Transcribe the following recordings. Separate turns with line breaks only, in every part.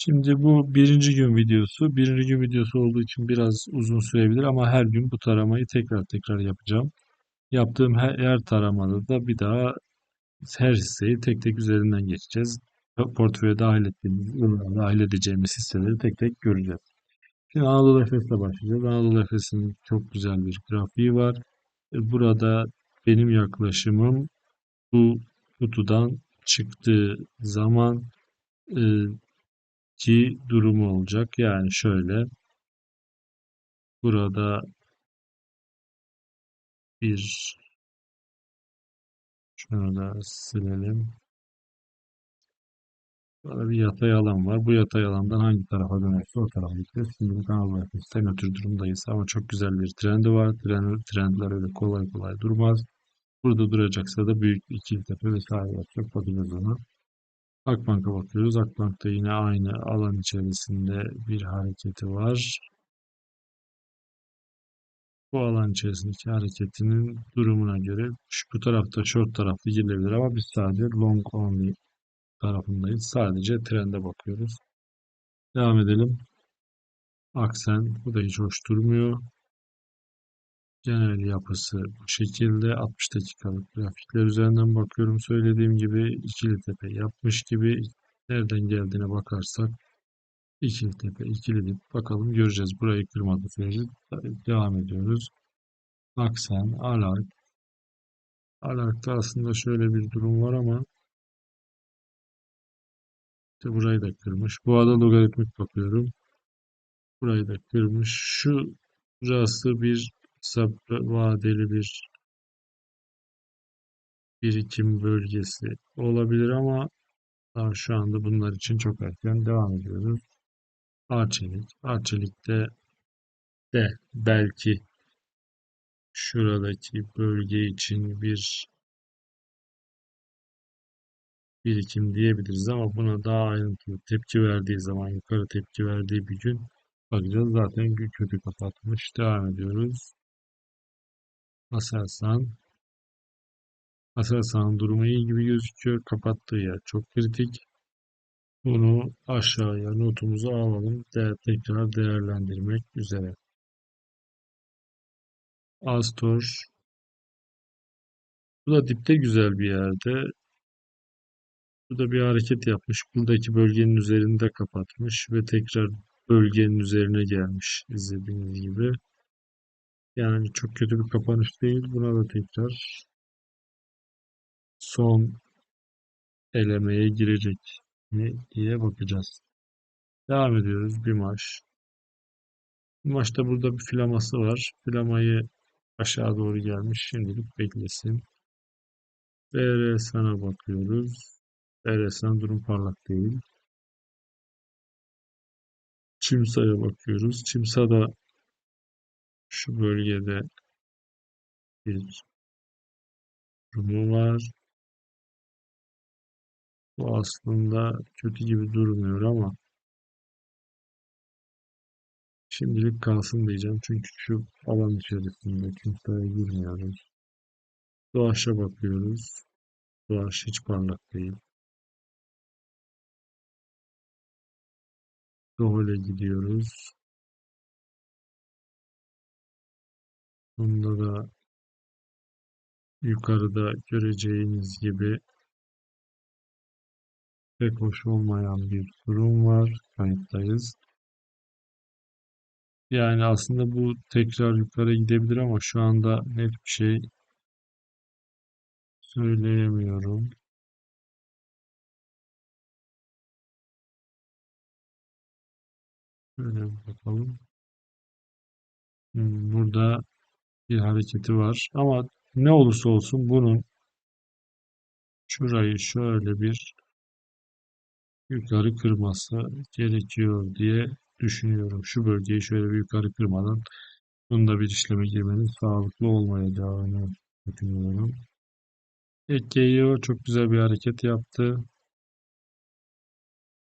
Şimdi bu birinci gün videosu. Birinci gün videosu olduğu için biraz uzun sürebilir ama her gün bu taramayı tekrar tekrar yapacağım. Yaptığım her, her taramada da bir daha her hisseyi tek tek üzerinden geçeceğiz. Portföye dahil ettiğimiz, dahil edeceğimiz hisseleri tek tek göreceğiz. Şimdi Anadolu Efes'le başlayacağız. Anadolu Efes'in çok güzel bir grafiği var. E, Burada benim yaklaşımım bu kutudan çıktığı zaman e, ki durumu olacak. Yani şöyle burada bir şunu da silelim. Burada bir yatay alan var. Bu yatay alandan hangi tarafa dönerse o tarafa gideceğiz. Şimdi bu kanal bahçesinde nötr durumdayız. Ama çok güzel bir trendi var. Trend, trendler öyle kolay kolay durmaz. Burada duracaksa da büyük ikili tepe vesaire yapacak. Bakacağız ona. Akbank'a bakıyoruz. Akbank'ta yine aynı alan içerisinde bir hareketi var. Bu alan içerisindeki hareketinin durumuna göre şu bu tarafta short tarafta girilebilir ama biz sadece long only tarafındayız. Sadece trende bakıyoruz. Devam edelim. Aksen bu da hiç hoş durmuyor. Genel yapısı bu şekilde 60 dakikalık grafikler üzerinden bakıyorum. Söylediğim gibi ikili tepe yapmış gibi nereden geldiğine bakarsak ikili tepe, ikili dip bakalım göreceğiz. Burayı kırmadı sürece devam ediyoruz. Aksen, Alark. Alark'ta aslında şöyle bir durum var ama işte burayı da kırmış. Bu arada logaritmik bakıyorum. Burayı da kırmış. Şu burası bir kısa vadeli bir birikim bölgesi olabilir ama daha şu anda bunlar için çok erken devam ediyoruz. Arçelik. Arçelik'te de belki şuradaki bölge için bir birikim diyebiliriz ama buna daha ayrıntılı tepki verdiği zaman yukarı tepki verdiği bir gün bakacağız. Zaten kötü kapatmış. Devam ediyoruz. Aselsan. Aselsan'ın durumu iyi gibi gözüküyor. Kapattığı yer çok kritik. Bunu aşağıya notumuzu alalım. De tekrar değerlendirmek üzere. Astor. Bu da dipte güzel bir yerde. Burada bir hareket yapmış. Buradaki bölgenin üzerinde kapatmış ve tekrar bölgenin üzerine gelmiş izlediğiniz gibi. Yani çok kötü bir kapanış değil. Buna da tekrar son elemeye girecek mi diye bakacağız. Devam ediyoruz. Bir maç. Bir maçta burada bir filaması var. Filamayı aşağı doğru gelmiş. Şimdilik beklesin. BR sana bakıyoruz. BR durum parlak değil. Çimsa'ya bakıyoruz. Çimsa da şu bölgede bir durumu var. Bu aslında kötü gibi durmuyor ama şimdilik kalsın diyeceğim. Çünkü şu alan içerisinde kimseye girmiyoruz. Doğaç'a bakıyoruz. Doğaç hiç parlak değil. Dohole gidiyoruz. Bunda da yukarıda göreceğiniz gibi pek hoş olmayan bir durum var. Kayıttayız. Yani aslında bu tekrar yukarı gidebilir ama şu anda net bir şey söyleyemiyorum. Şöyle bakalım. Hmm, Burada bir hareketi var ama ne olursa olsun bunun şurayı şöyle bir yukarı kırması gerekiyor diye düşünüyorum. Şu bölgeyi şöyle bir yukarı kırmadan bunda bir işleme girmenin sağlıklı olmayacağını düşünüyorum. Ekkeyo çok güzel bir hareket yaptı.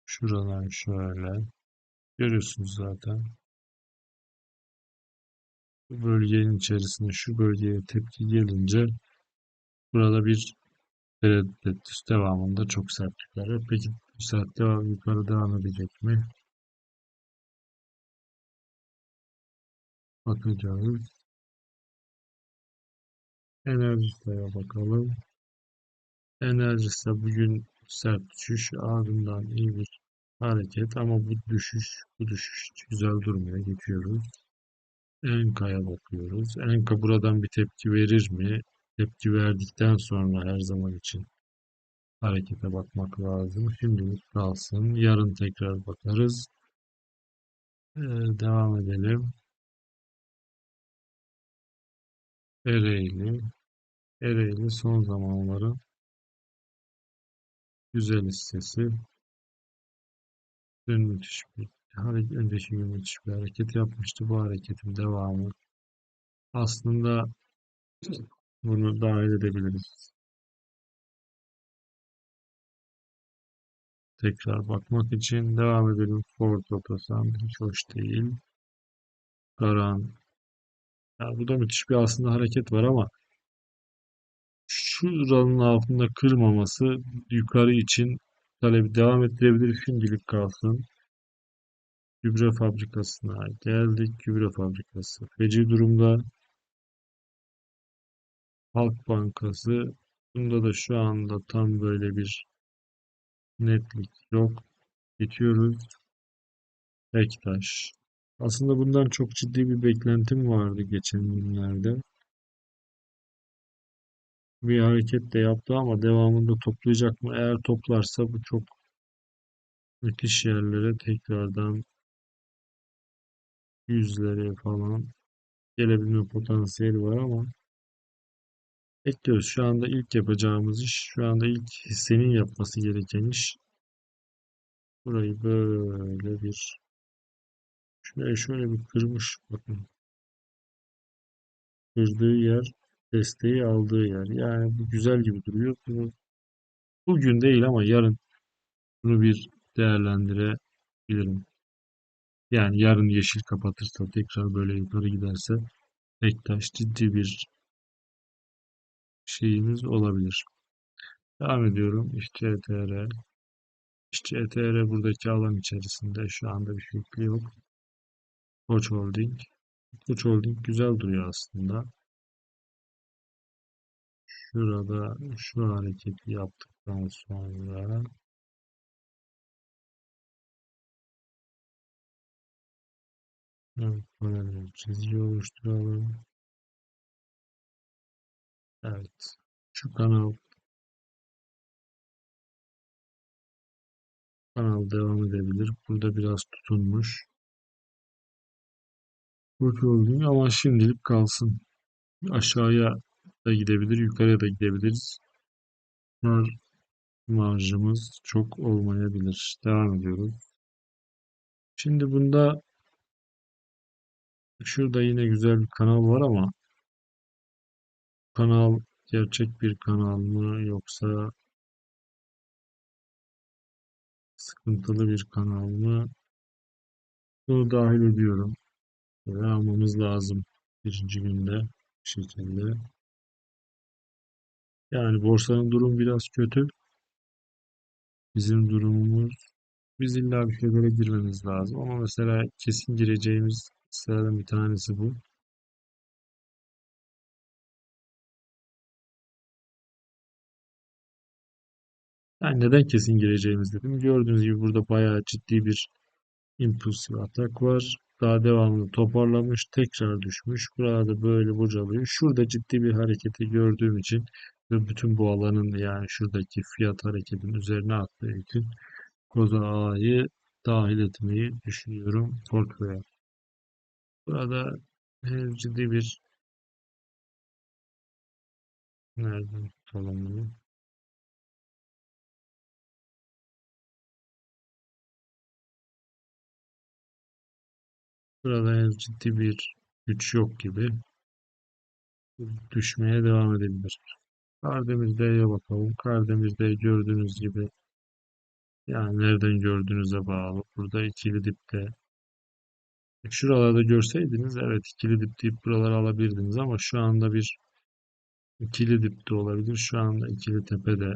Şuradan şöyle. Görüyorsunuz zaten. Bölgenin içerisinde şu bölgeye tepki gelince burada bir tereddüt devamında çok sert yukarı. Peki Bu saat devam, yukarı devam edecek mi? Bakacağız. Enerjisine bakalım. Enerjisi bugün sert düşüş ardından iyi bir hareket ama bu düşüş bu düşüş güzel durmuyor. Geçiyoruz. Enka'ya bakıyoruz. Enka buradan bir tepki verir mi? Tepki verdikten sonra her zaman için harekete bakmak lazım. Şimdilik kalsın. Yarın tekrar bakarız. Ee, devam edelim. Ereğli. Ereğli son zamanların güzel hissesi. Dün müthiş bir önceki gün müthiş bir hareket yapmıştı. Bu hareketin devamı. Aslında bunu dahil edebiliriz. Tekrar bakmak için devam edelim. Ford Otosan hiç hoş değil. Karan. Ya bu da müthiş bir aslında hareket var ama şuranın altında kırmaması yukarı için talebi devam ettirebilir. Şimdilik kalsın. Gübre fabrikasına geldik. Gübre fabrikası feci durumda. Halk Bankası bunda da şu anda tam böyle bir netlik yok. Geçiyoruz. Bektaş. Aslında bundan çok ciddi bir beklentim vardı geçen günlerde. Bir hareket de yaptı ama devamında toplayacak mı? Eğer toplarsa bu çok müthiş yerlere tekrardan yüzlere falan gelebilme potansiyeli var ama bekliyoruz. Şu anda ilk yapacağımız iş, şu anda ilk hissenin yapması gereken iş burayı böyle bir şuraya şöyle bir kırmış bakın. Kırdığı yer desteği aldığı yer. Yani bu güzel gibi duruyor. Bunu bugün değil ama yarın bunu bir değerlendirebilirim. Yani yarın yeşil kapatırsa tekrar böyle yukarı giderse Bektaş ciddi bir şeyimiz olabilir. Devam ediyorum. İşçi ETR. İşçi ETR buradaki alan içerisinde şu anda bir fikri yok. Koç Holding. Koç Holding güzel duruyor aslında. Şurada şu hareketi yaptıktan sonra evet, böyle çizgi oluşturalım. Evet. Şu kanal kanal devam edebilir. Burada biraz tutunmuş. Holding ama şimdilik kalsın. Aşağıya da gidebilir, yukarıya da gidebiliriz. Mar marjımız çok olmayabilir. Devam ediyoruz. Şimdi bunda şurada yine güzel bir kanal var ama kanal gerçek bir kanal mı yoksa sıkıntılı bir kanal mı? Bunu dahil ediyorum. Ve almamız lazım birinci günde bir şekilde. Yani borsanın durum biraz kötü. Bizim durumumuz biz illa bir şeylere girmemiz lazım. Ama mesela kesin gireceğimiz hisselerden bir tanesi bu. Yani neden kesin gireceğimiz dedim. Gördüğünüz gibi burada bayağı ciddi bir impulsif atak var. Daha devamlı toparlamış, tekrar düşmüş. Burada böyle bocalıyor. Şurada ciddi bir hareketi gördüğüm için ve bütün bu alanın yani şuradaki fiyat hareketin üzerine attığı için Koza A'yı dahil etmeyi düşünüyorum portföye. Burada henüz ciddi bir nereden tutalım bunu? Burada henüz ciddi bir güç yok gibi. Düşmeye devam edebilir. Kardemir D'ye bakalım. Kardemir D gördüğünüz gibi yani nereden gördüğünüze bağlı. Burada ikili dipte. Şuralarda görseydiniz evet ikili dip deyip buraları alabilirdiniz ama şu anda bir ikili dipte olabilir. Şu anda ikili tepede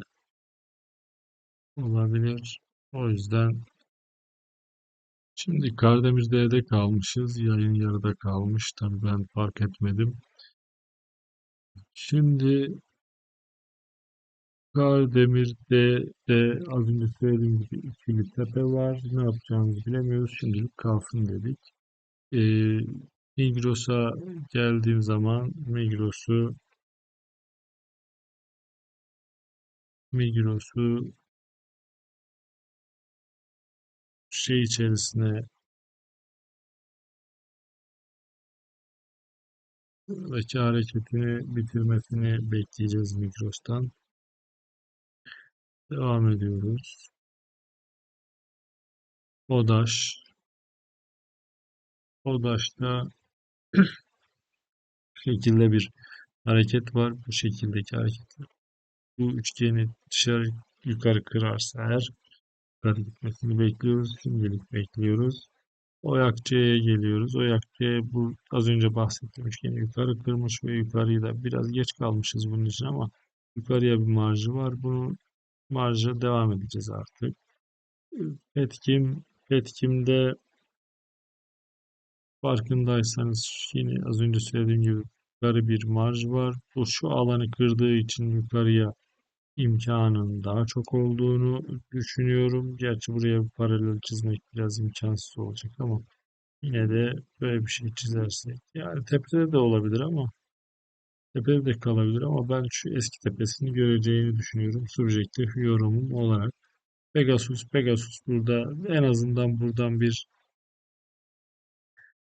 olabilir. O yüzden şimdi Kardemir'de kalmışız. Yayın yarıda kalmış. Tabii ben fark etmedim. Şimdi Kardemir'de de az önce söylediğim gibi ikili tepe var. Ne yapacağımızı bilemiyoruz. Şimdilik kalsın dedik. Migros'a geldiğim zaman Migros'u Migros'u şey içerisine Buradaki hareketini bitirmesini bekleyeceğiz Migros'tan. Devam ediyoruz. Odaş. Odaş'ta bu şekilde bir hareket var. Bu şekildeki hareket. Bu üçgeni dışarı yukarı kırarsa eğer yukarı gitmesini bekliyoruz. Şimdilik bekliyoruz. Oyakçı'ya geliyoruz. Oyakçı'ya bu az önce bahsettiğim üçgeni yukarı kırmış ve yukarıyı da biraz geç kalmışız bunun için ama yukarıya bir marjı var. Bunu marja devam edeceğiz artık. Petkim, Petkim'de farkındaysanız yine az önce söylediğim gibi yukarı bir marj var. Bu şu alanı kırdığı için yukarıya imkanın daha çok olduğunu düşünüyorum. Gerçi buraya bir paralel çizmek biraz imkansız olacak ama yine de böyle bir şey çizersek yani tepede de olabilir ama tepede de kalabilir ama ben şu eski tepesini göreceğini düşünüyorum. Subjektif yorumum olarak. Pegasus, Pegasus burada en azından buradan bir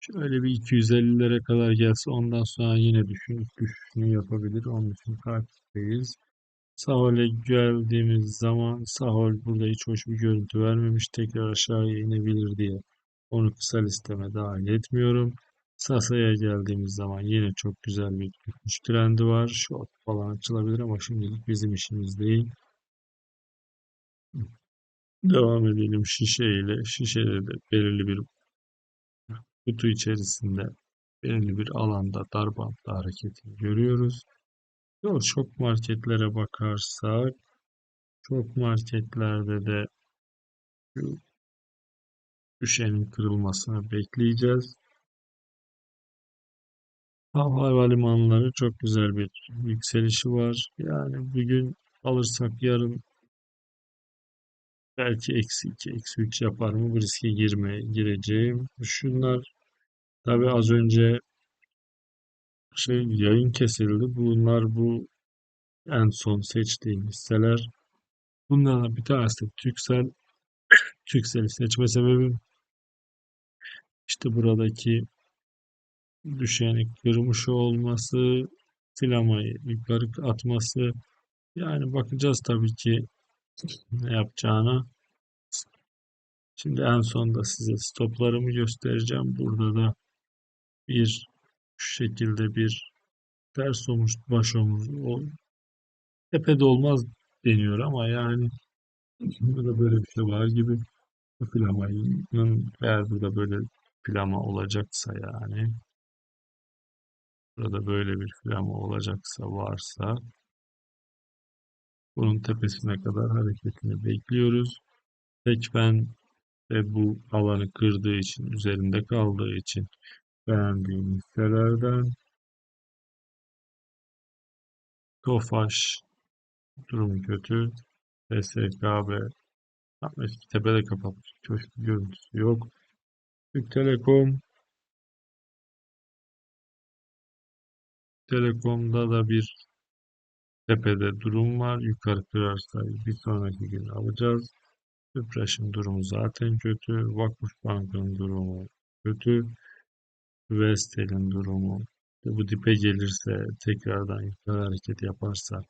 şöyle bir 250'lere kadar gelse ondan sonra yine düşün, düşüşünü yapabilir. Onun için takipteyiz. Sahol'e geldiğimiz zaman Sahol burada hiç hoş bir görüntü vermemiş. Tekrar aşağıya inebilir diye onu kısa listeme dahil etmiyorum. Sasa'ya geldiğimiz zaman yine çok güzel bir düşüş trendi var. Short falan açılabilir ama şimdilik bizim işimiz değil. Devam edelim şişe ile. Şişede de belirli bir kutu içerisinde belirli bir alanda dar bantta hareketini görüyoruz. Yok, çok marketlere bakarsak çok marketlerde de şu düşenin kırılmasını bekleyeceğiz. Havalimanları çok güzel bir yükselişi var. Yani bugün alırsak yarın belki eksi 2, eksi 3 yapar mı? Bu riske girmeye gireceğim. Şunlar tabi az önce şey yayın kesildi. Bunlar bu en son seçtiğim hisseler. Bunlardan bir tanesi de Türksel. Türksel'i seçme sebebim işte buradaki düşeni kırmış olması, filamayı yukarı atması. Yani bakacağız tabii ki ne yapacağına. Şimdi en sonda size stoplarımı göstereceğim. Burada da bir şu şekilde bir ters omuz, baş omuz, o tepede olmaz deniyor ama yani burada böyle bir şey var gibi bu flamanın eğer burada böyle flama olacaksa yani burada böyle bir flama olacaksa varsa bunun tepesine kadar hareketini bekliyoruz. Tekfen ve bu alanı kırdığı için, üzerinde kaldığı için beğendiğim hisselerden Tofaş durum kötü. SKB tam eski tepede kapatmış. Hiç bir görüntüsü yok. Türk Telekom Telekom'da da bir tepede durum var. Yukarı kırarsa bir sonraki gün alacağız. Tüpraş'ın durumu zaten kötü. Vakıfbank'ın durumu kötü. Vestel'in durumu bu dipe gelirse tekrardan yukarı hareket yaparsa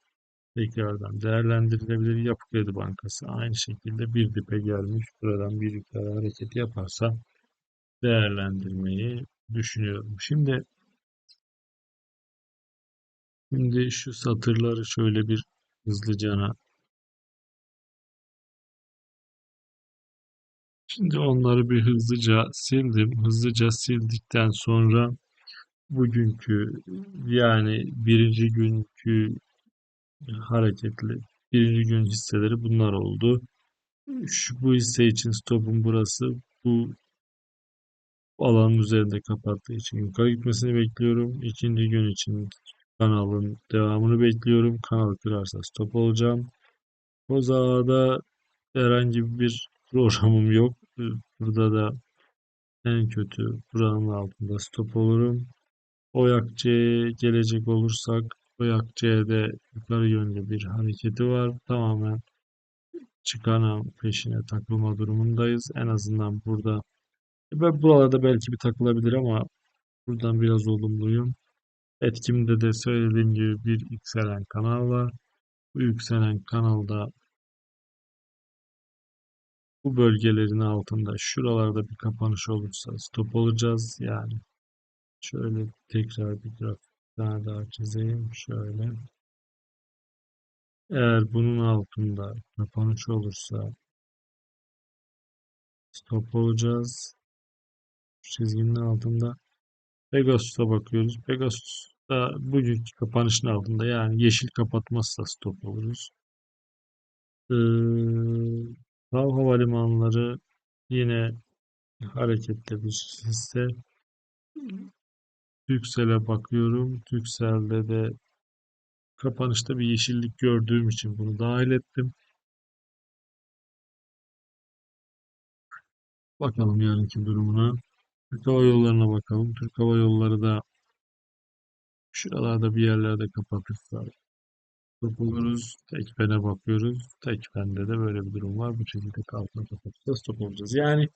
tekrardan değerlendirilebilir. Yapı Kredi Bankası aynı şekilde bir dipe gelmiş. Buradan bir yukarı hareket yaparsa değerlendirmeyi düşünüyorum. Şimdi şimdi şu satırları şöyle bir hızlıcana Şimdi onları bir hızlıca sildim. Hızlıca sildikten sonra bugünkü yani birinci günkü hareketli birinci gün hisseleri bunlar oldu. Şu, bu hisse için stopum burası. Bu alanın üzerinde kapattığı için yukarı gitmesini bekliyorum. İkinci gün için kanalın devamını bekliyorum. Kanal kırarsa stop olacağım. Kozağa'da herhangi bir programım yok. Burada da en kötü buranın altında stop olurum. Oyak C'ye gelecek olursak Oyak C'de yukarı yönlü bir hareketi var. Tamamen çıkanın peşine takılma durumundayız. En azından burada ve buralarda belki bir takılabilir ama buradan biraz olumluyum. Etkimde de söylediğim gibi bir yükselen kanal var. Bu yükselen kanalda bu bölgelerin altında şuralarda bir kapanış olursa stop olacağız. Yani şöyle tekrar bir grafik daha daha çizeyim. Şöyle. Eğer bunun altında kapanış olursa stop olacağız. Çizginin altında. Pegasus'a bakıyoruz. Pegasus da bugünkü kapanışın altında yani yeşil kapatmazsa stop oluruz. Ee, Hava havalimanları yine harekette bir hisse. Türksel'e bakıyorum. Türksel'de de kapanışta bir yeşillik gördüğüm için bunu dahil ettim. Bakalım yarınki durumuna. Türk Hava Yolları'na bakalım. Türk Hava Yolları da şuralarda bir yerlerde kapatırsa stop oluruz. Tekpen'e bakıyoruz. Tekpen'de de böyle bir durum var. Bu şekilde altına kapatırsa stop olacağız. Yani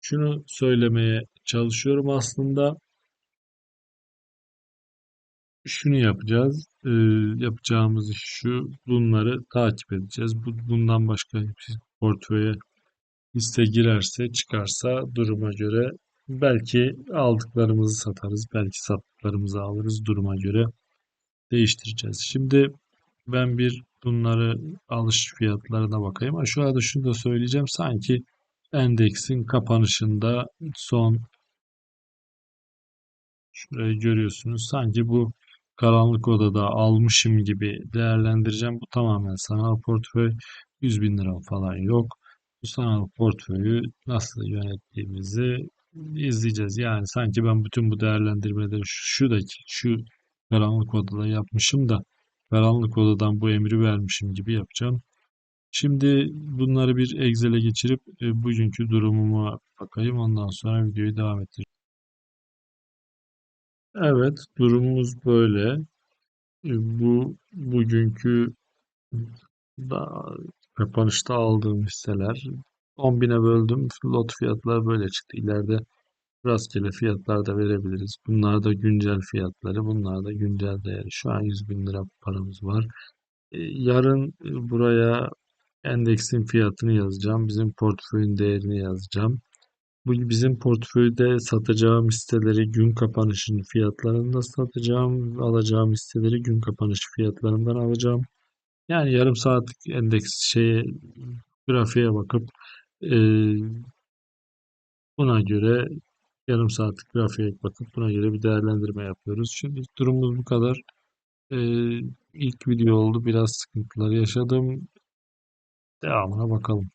şunu söylemeye çalışıyorum aslında şunu yapacağız. Ee, yapacağımız iş şu. Bunları takip edeceğiz. Bu, bundan başka portföye hisse girerse çıkarsa duruma göre belki aldıklarımızı satarız. Belki sattıklarımızı alırız. Duruma göre değiştireceğiz. Şimdi ben bir bunları alış fiyatlarına bakayım. Ama şu arada şunu da söyleyeceğim. Sanki endeksin kapanışında son şurayı görüyorsunuz. Sanki bu karanlık odada almışım gibi değerlendireceğim. Bu tamamen sanal portföy. 100 bin lira falan yok. Bu sanal portföyü nasıl yönettiğimizi izleyeceğiz. Yani sanki ben bütün bu değerlendirmeleri şuradaki şu karanlık odada yapmışım da karanlık odadan bu emri vermişim gibi yapacağım. Şimdi bunları bir Excel'e geçirip e, bugünkü durumuma bakayım. Ondan sonra videoyu devam ettireceğim. Evet, durumumuz böyle. E, Bu bugünkü da kapanışta aldığım hisseler 10 bine böldüm. Lot fiyatlar böyle çıktı. İleride rastgele fiyatlar da verebiliriz. Bunlar da güncel fiyatları. Bunlar da güncel değeri. Şu an 100 bin lira paramız var. E, Yarın e, buraya endeksin fiyatını yazacağım. Bizim portföyün değerini yazacağım. Bu bizim portföyde satacağım hisseleri gün kapanışının fiyatlarında satacağım. Alacağım hisseleri gün kapanış fiyatlarından alacağım. Yani yarım saatlik endeks şeye grafiğe bakıp e, buna göre yarım saatlik grafiğe bakıp buna göre bir değerlendirme yapıyoruz. Şimdi durumumuz bu kadar. E, ilk video oldu. Biraz sıkıntılar yaşadım. Devamına bakalım.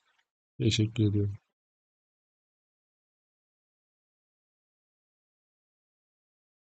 Teşekkür ediyorum.